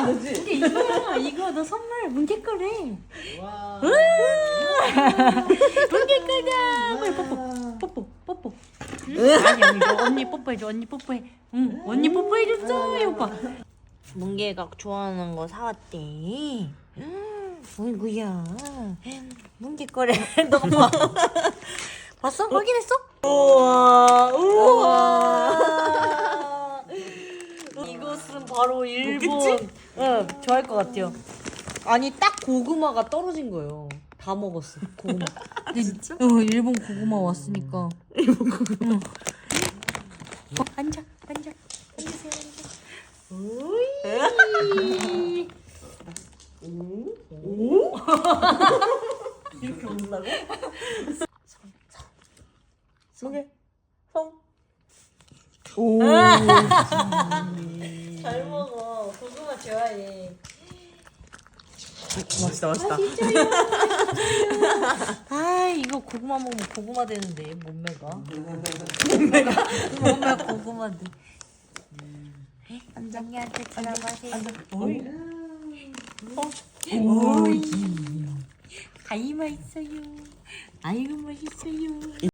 안 되지? 이게 이거야 이거 너 선물 문개 거래 와. 문개 거다 빨리 뽀뽀 뽀뽀 뽀뽀. 아니 언니 너 언니 뽀뽀해줘 언니 뽀뽀해. 응 언니 뽀뽀해줬어 봐. 문개가 좋아하는 거 사왔대. 음, 어이구야. 문개 거래 너 봐. 봤어? 확인했어? 우와. 우와 이것은 바로 일본. 응 좋아할 것 같아요. 아니 딱 고구마가 떨어진 거예요. 다 먹었어 고구마. 진짜? 어 일본 고구마 왔으니까. 일본 고구마. 응. 어, 앉아 앉아. 앉으세요 앉아. 오이 이렇게 온다고? 소개 성. 오. 잘 먹어. 고구마 좋아해. 맛있다, 맛있다. 아 이거 고구마 먹으면 고구마 되는데 몸매가. 몸매가 몸매 고구마 돼. 언정이한테 전화하세요. 오이. 오이. 가이마 있어요. 아이고 맛있어요.